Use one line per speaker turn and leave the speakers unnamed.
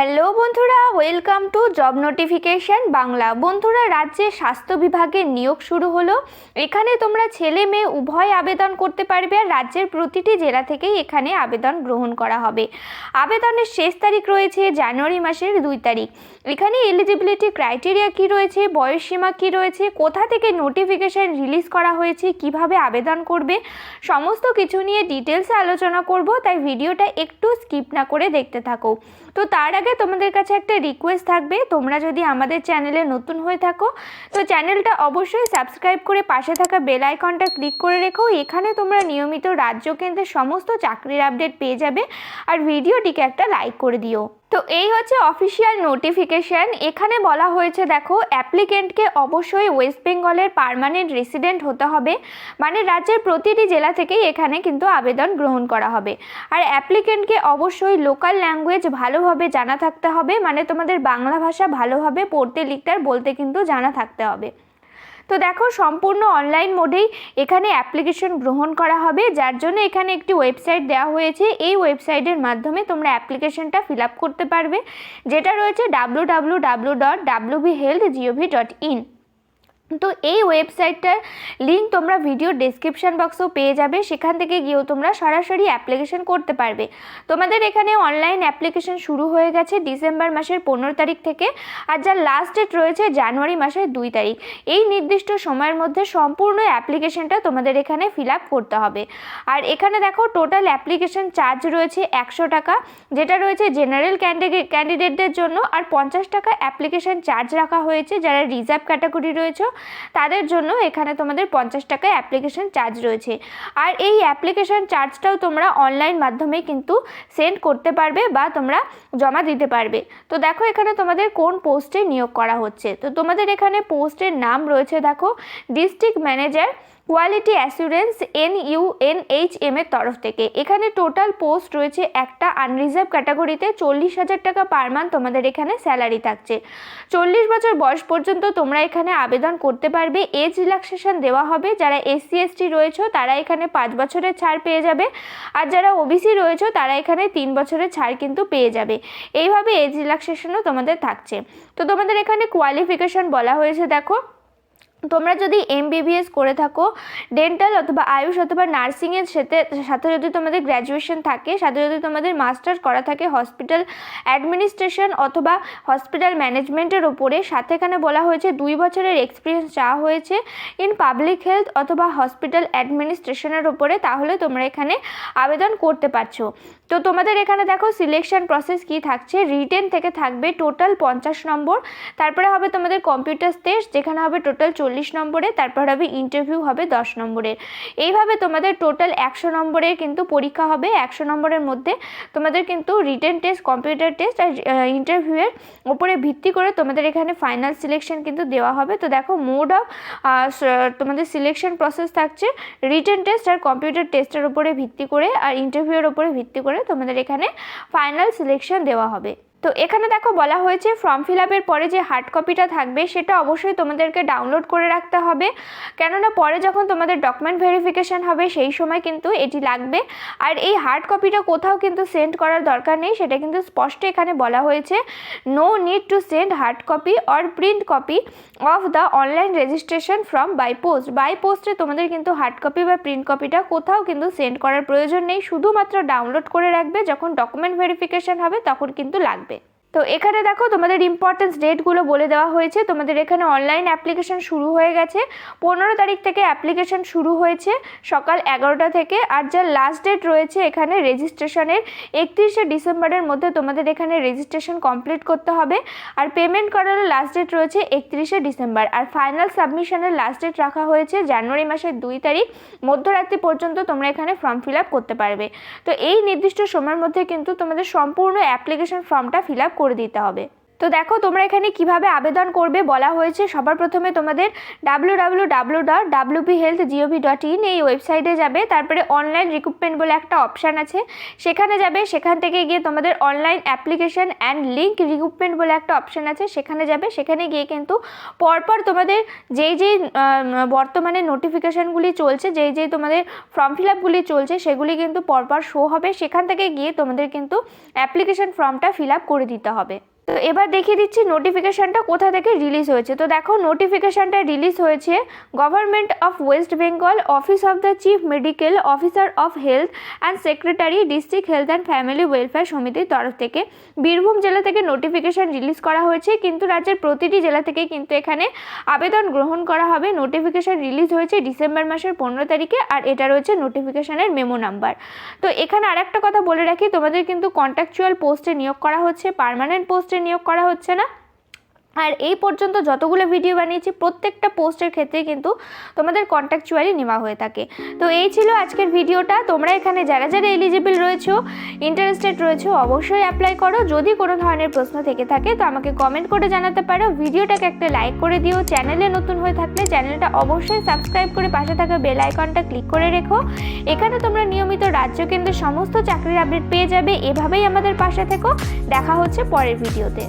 Hello বন্ধুরা welcome to job notification Bangla. বন্ধুরা, রাজ্যে স্বাস্থ্য বিভাগের নিয়োগ শুরু হলো। এখানে তোমরা ছেলে মেয়ে উভয় আবেদন করতে পারবে আর রাজ্যের প্রতিটি জেলা থেকেই এখানে আবেদন গ্রহণ করা হবে। আবেদনের শেষ তারিখ রয়েছে জানুয়ারি মাসের দুই তারিখ। এখানে এলিজিবিলিটি ক্রাইটেরিয়া কি রয়েছে বয়সসীমা কি রয়েছে, কোথা থেকে নোটিফিকেশন রিলিজ করা হয়েছে, কীভাবে আবেদন করবে, সমস্ত কিছু নিয়ে ডিটেলসে আলোচনা করব, তাই ভিডিওটা একটু স্কিপ না করে দেখতে থাকো। তো তার আগে তোমাদের কাছে একটা রিকোয়েস্ট থাকবে। তোমরা যদি আমাদের চ্যানেলে নতুন হয়ে থাকো, তো চ্যানেলটা অবশ্যই সাবস্ক্রাইব করে পাশে থাকা বেল আইকনটা ক্লিক করে রেখো। এখানে তোমরা নিয়মিত রাজ্য কেন্দ্রের সমস্ত চাকরির আপডেট পেয়ে যাবে। আর ভিডিওটিকে একটা লাইক করে দিও। তো এই হচ্ছে অফিসিয়াল নোটিফিকেশন এখানে বলা হয়েছে, দেখো অ্যাপ্লিকেন্টকে অবশ্যই ওয়েস্ট বেঙ্গলের পার্মানেন্ট রেসিডেন্ট হতে হবে। মানে রাজ্যের প্রতিটি জেলা থেকেই এখানে কিন্তু আবেদন গ্রহণ করা হবে। আর অ্যাপ্লিকেন্টকে অবশ্যই লোকাল ল্যাঙ্গুয়েজ ভালোভাবে জানা থাকতে হবে। মানে তোমাদের বাংলা ভাষা ভালোভাবে পড়তে, লিখতে আর বলতে কিন্তু জানা থাকতে হবে। তো দেখো, সম্পূর্ণ অনলাইন মোডেই এখানে অ্যাপ্লিকেশন গ্রহণ করা হবে। যার জন্য এখানে একটি ওয়েবসাইট দেওয়া হয়েছে। এই ওয়েবসাইটের মাধ্যমে তোমরা অ্যাপ্লিকেশনটা ফিল আপ করতে পারবে, যেটা রয়েছে W W W dot W B health GOV dot in তো এই ওয়েবসাইটটার লিঙ্ক তোমরা ভিডিও ডেসক্রিপশন বক্সেও পেয়ে যাবে। সেখান থেকে গিয়েও তোমরা সরাসরি অ্যাপ্লিকেশন করতে পারবে। তোমাদের এখানে অনলাইন অ্যাপ্লিকেশন শুরু হয়ে গেছে ডিসেম্বর মাসের পনেরো তারিখ থেকে আর যার লাস্ট ডেট রয়েছে জানুয়ারি মাসের দুই তারিখ। এই নির্দিষ্ট সময়ের মধ্যে সম্পূর্ণ অ্যাপ্লিকেশনটা তোমাদের এখানে ফিল আপ করতে হবে। আর এখানে দেখো টোটাল অ্যাপ্লিকেশন চার্জ রয়েছে একশো টাকা, যেটা রয়েছে জেনারেল ক্যান্ডিডেটদের জন্য। আর পঞ্চাশ টাকা অ্যাপ্লিকেশন চার্জ রাখা হয়েছে যারা রিজার্ভ ক্যাটাগরি রয়েছে। তাদের জন্য এখানে তোমাদের পঞ্চাশ টাকা অ্যাপ্লিকেশন চার্জ রয়েছে। আর এই অ্যাপ্লিকেশন চার্জটাও তোমরা অনলাইন মাধ্যমে কিন্তু সেন্ড করতে পারবে বা তোমরা জমা দিতে পারবে। তো দেখো এখানে তোমাদের কোন পোস্টে নিয়োগ করা হচ্ছে। তো তোমাদের এখানে পোস্টের নাম রয়েছে, দেখো district manager quality assurance N U N H M এর তরফ থেকে। এখানে টোটাল পোস্ট রয়েছে একটা আনরিজার্ভ ক্যাটাগরিতে চল্লিশ হাজার টাকা পার মান্থ তোমাদের এখানে স্যালারি থাকছে। চল্লিশ বছর বয়স পর্যন্ত তোমরা এখানে আবেদন করতে পারবে। এজ রিল্যাক্সেশন দেওয়া হবে। যারা এসসি এসটি রয়েছে, তারা এখানে পাঁচ বছরের ছাড় পেয়ে যাবে। আর যারা ওবিসি রয়েছে, তারা এখানে তিন বছরের ছাড় কিন্তু পেয়ে যাবে। এইভাবে এজ রিল্যাক্সেশনও তোমাদের থাকছে। তো তোমাদের এখানে কোয়ালিফিকেশন বলা হয়েছে, দেখো। তোমরা যদি এমবিবিএস করে থাকো ডেন্টাল অথবা আয়ুষ অথবা নার্সিংয়ের সাথে সাথে যদি তোমাদের গ্র্যাজুয়েশন থাকে, সাথে যদি তোমাদের মাস্টার্স করা থাকে হসপিটাল অ্যাডমিনিস্ট্রেশন অথবা হসপিটাল ম্যানেজমেন্টের ওপরে সাথে এখানে বলা হয়েছে দুই বছরের এক্সপিরিয়েন্স চাওয়া হয়েছে ইন পাবলিক হেলথ অথবা হসপিটাল অ্যাডমিনিস্ট্রেশনের ওপরে তাহলে তোমরা এখানে আবেদন করতে পারছ। তো তোমাদের এখানে দেখো সিলেকশন প্রসেস কি থাকছে রিটেন থেকে থাকবে টোটাল পঞ্চাশ নম্বর, তারপরে হবে তোমাদের কম্পিউটার টেস্ট যেখানে হবে টোটাল চল্লিশ নম্বরে, তারপর হবে ইন্টারভিউ হবে দশ নম্বরের। এইভাবে তোমাদের টোটাল একশো নম্বরের কিন্তু পরীক্ষা হবে। একশো নম্বরের মধ্যে তোমাদের কিন্তু রিটেন টেস্ট কম্পিউটার টেস্ট আর ইন্টারভিউয়ের ওপরে ভিত্তি করে তোমাদের এখানে ফাইনাল সিলেকশন কিন্তু দেওয়া হবে। তো দেখো মোড অফ তোমাদের সিলেকশন প্রসেস থাকছে রিটেন টেস্ট আর কম্পিউটার টেস্টের উপরে ভিত্তি করে আর ইন্টারভিউয়ের উপরে ভিত্তি করে তোমাদের এখানে ফাইনাল সিলেকশন দেওয়া হবে। তো এখানে দেখো বলা হয়েছে ফর্ম ফিল আপের পরে যে হার্ড কপিটা থাকবে সেটা অবশ্যই তোমাদেরকে ডাউনলোড করে রাখতে হবে। কেননা পরে যখন তোমাদের ডকুমেন্ট ভেরিফিকেশান হবে সেই সময় কিন্তু এটি লাগবে। আর এই হার্ড কপিটা কোথাও কিন্তু সেন্ড করার দরকার নেই, সেটা কিন্তু স্পষ্ট এখানে বলা হয়েছে। No need to send hard copy or print copy of the online registration from by post by পোস্টে তোমাদের কিন্তু হার্ড কপি বা প্রিন্ট কপিটা কোথাও কিন্তু সেন্ড করার প্রয়োজন নেই। শুধুমাত্র ডাউনলোড করে রাখবে, যখন ডকুমেন্ট ভেরিফিকেশান হবে তখন কিন্তু লাগবে। তো এখানে দেখো তোমাদের ইম্পর্টেন্স ডেটগুলো বলে দেওয়া হয়েছে। তোমাদের এখানে অনলাইন অ্যাপ্লিকেশন শুরু হয়ে গেছে। পনেরো তারিখ থেকে অ্যাপ্লিকেশন শুরু হয়েছে সকাল এগারোটা থেকে। আর যার লাস্ট ডেট রয়েছে এখানে রেজিস্ট্রেশনের একত্রিশে ডিসেম্বরের মধ্যে তোমাদের এখানে রেজিস্ট্রেশন কমপ্লিট করতে হবে। আর পেমেন্ট করার লাস্ট ডেট রয়েছে একত্রিশে ডিসেম্বর। আর ফাইনাল সাবমিশনের লাস্ট ডেট রাখা হয়েছে জানুয়ারি মাসের দুই তারিখ। মধ্যরাত্রি পর্যন্ত তোমরা এখানে ফর্ম ফিল আপ করতে পারবে। তো এই নির্দিষ্ট সময়ের মধ্যে কিন্তু তোমাদের সম্পূর্ণ অ্যাপ্লিকেশন ফর্মটা ফিল আপ করে দিতে হবে। তো দেখো, তোমরা এখানে কীভাবে আবেদন করবে বলা হয়েছে। সবার প্রথমে তোমাদের W W W dot WP health GOV dot in এই ওয়েবসাইটে যাবে। তারপরে অনলাইন রিক্রুটমেন্ট বলে একটা অপশান আছে। সেখানে যাবে, সেখান থেকে গিয়ে তোমাদের online application and link recruitment বলে একটা অপশান আছে। সেখানে যাবে, সেখানে গিয়ে কিন্তু পরপর তোমাদের যেই যেই বর্তমানে নোটিফিকেশানগুলি চলছে, যেই যেই তোমাদের ফর্ম ফিল আপগুলি চলছে, সেগুলি কিন্তু পরপর শো হবে। সেখান থেকে গিয়ে তোমাদের কিন্তু অ্যাপ্লিকেশন ফর্মটা ফিল আপ করে দিতে হবে। তো এবার দেখিয়ে দিচ্ছি নোটিফিকেশানটা কোথা থেকে রিলিজ হয়েছে। তো দেখো নোটিফিকেশানটা রিলিজ হয়েছে government of West Bengal office of the chief medical officer of health and secretary district health and family welfare সমিতির তরফ থেকে বীরভূম জেলা থেকে নোটিফিকেশান রিলিজ করা হয়েছে। কিন্তু রাজ্যের প্রতিটি জেলা থেকে কিন্তু এখানে আবেদন গ্রহণ করা হবে। নোটিফিকেশান রিলিজ হয়েছে ডিসেম্বর মাসের পনেরো তারিখে আর এটা রয়েছে নোটিফিকেশানের মেমো নাম্বার তো এখানে আরেকটা কথা বলে রাখি, তোমাদের কিন্তু কন্ট্রাকচুয়াল পোস্টে নিয়োগ করা হচ্ছে পার্মানেন্ট পোস্টে নিয়োগ করা হচ্ছে না। আর এই পর্যন্ত যতগুলো ভিডিও বানিয়েছি, প্রত্যেকটা পোস্টের ক্ষেত্রে কিন্তু তোমাদের কন্ট্যাকচুয়ালি নেওয়া হয়ে থাকে। তো এই ছিল আজকের ভিডিওটা তোমরা এখানে যারা যারা এলিজিবল রয়েছো ইন্টারেস্টেড রয়েছো, অবশ্যই অ্যাপ্লাই করো। যদি কোনো ধরনের প্রশ্ন থেকে থাকে, তো আমাকে কমেন্ট করে জানাতে পারো। ভিডিওটাকে একটা লাইক করে দিও। চ্যানেলে নতুন হয়ে থাকলে চ্যানেলটা অবশ্যই সাবস্ক্রাইব করে পাশে থাকা বেল আইকনটা ক্লিক করে রেখো। এখানে তোমরা নিয়মিত রাজ্য কেন্দ্রের সমস্ত চাকরির আপডেট পেয়ে যাবে। এভাবেই আমাদের পাশে থেকো। দেখা হচ্ছে পরের ভিডিওতে